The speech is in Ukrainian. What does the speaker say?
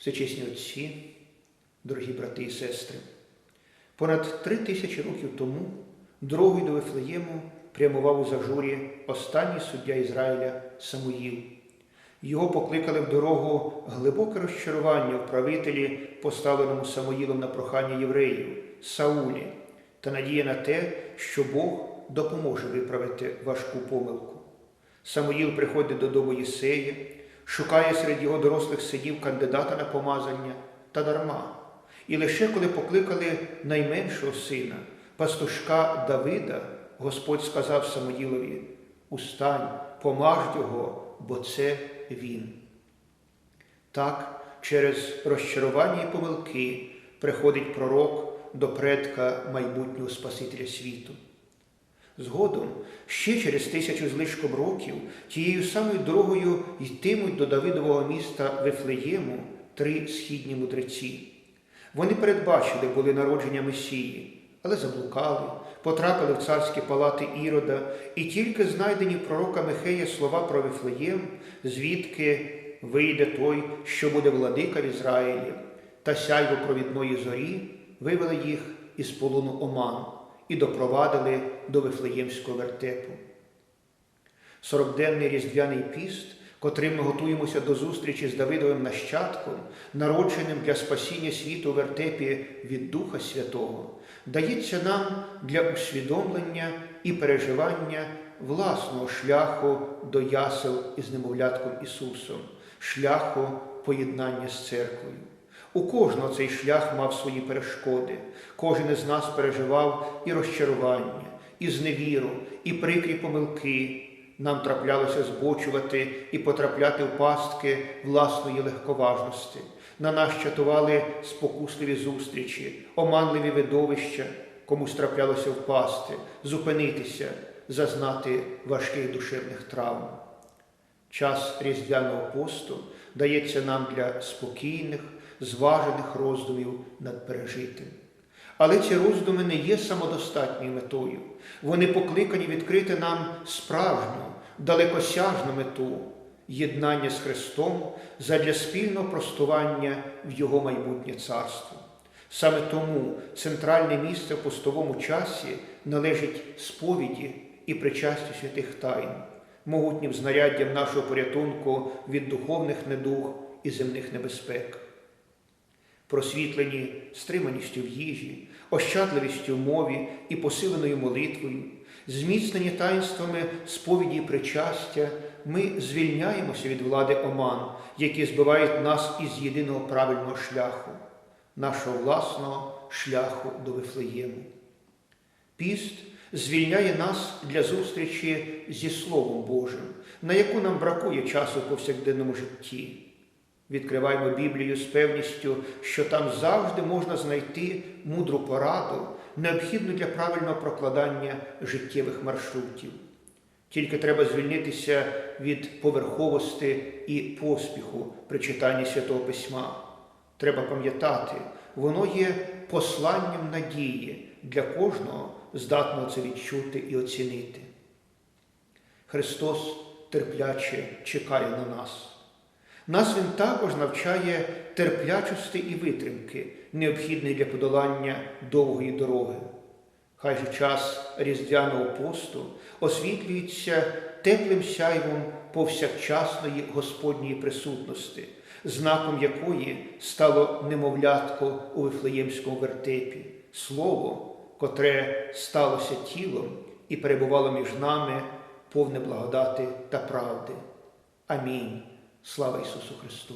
Всечесні отці, дорогі брати і сестри, понад три тисячі років тому дорогою до Вифлеєму прямував у зажурі останній суддя Ізраїля Самуїл. Його покликали в дорогу глибоке розчарування в правителі, поставленому Самуїлом на прохання євреїв, Саулі, та надія на те, що Бог допоможе виправити важку помилку. Самуїл приходить додому Єсея, шукає серед його дорослих синів кандидата на помазання та дарма. І лише коли покликали найменшого сина, пастушка Давида, Господь сказав Самуїлові: Устань, помаж його, бо це він. Так, через розчарування і помилки приходить пророк до предка майбутнього Спасителя світу. Згодом, ще через тисячу з лишком років, тією самою дорогою йтимуть до Давидового міста Вифлеєму три східні мудреці. Вони передбачили були народження Месії, але заблукали, потрапили в царські палати Ірода, і тільки знайдені пророка Михея слова про Вифлеєм, звідки вийде той, що буде владика в Ізраїлі, та сяйво провідної зорі, вивели їх із полону Оман і допровадили до Вифлеємського вертепу. Сорокденний різдвяний піст, котрим ми готуємося до зустрічі з Давидовим нащадком, народженим для спасіння світу в вертепі від Духа Святого, дається нам для усвідомлення і переживання власного шляху до ясел із немовлятком Ісусом, шляху поєднання з церквою. У кожного цей шлях мав свої перешкоди, кожен із нас переживав і розчарування, і зневіру, і прикрі помилки. Нам траплялося збочувати і потрапляти в пастки власної легковажності. На нас чатували спокусливі зустрічі, оманливі видовища, комусь траплялося впасти, зупинитися, зазнати важких душевних травм. Час різдвяного посту дається нам для спокійних, зважених роздумів над пережитим. Але ці роздуми не є самодостатньою метою. Вони покликані відкрити нам справжню, далекосяжну мету єднання з Христом задля спільного простування в Його майбутнє царство. Саме тому центральне місце в постовому часі належить сповіді і причастю святих тайн, могутнім знаряддям нашого порятунку від духовних недуг і земних небезпек просвітлені стриманістю в їжі, ощадливістю в мові і посиленою молитвою, зміцнені таїнствами сповіді і причастя, ми звільняємося від влади оман, які збивають нас із єдиного правильного шляху, нашого власного шляху до Вифлеєму. Піст звільняє нас для зустрічі зі Словом Божим, на яку нам бракує часу в повсякденному житті. Відкриваємо Біблію з певністю, що там завжди можна знайти мудру пораду, необхідну для правильного прокладання життєвих маршрутів. Тільки треба звільнитися від поверховості і поспіху при читанні Святого Письма. Треба пам'ятати, воно є посланням надії для кожного, здатного це відчути і оцінити. Христос терпляче чекає на нас. Нас Він також навчає терплячості і витримки, необхідної для подолання довгої дороги. Хай же час різдвяного посту освітлюється теплим сяйвом повсякчасної Господньої присутності, знаком якої стало немовлятко у Вифлеємському вертепі, слово, котре сталося тілом і перебувало між нами повне благодати та правди. Амінь. Слава Ісусу Христу!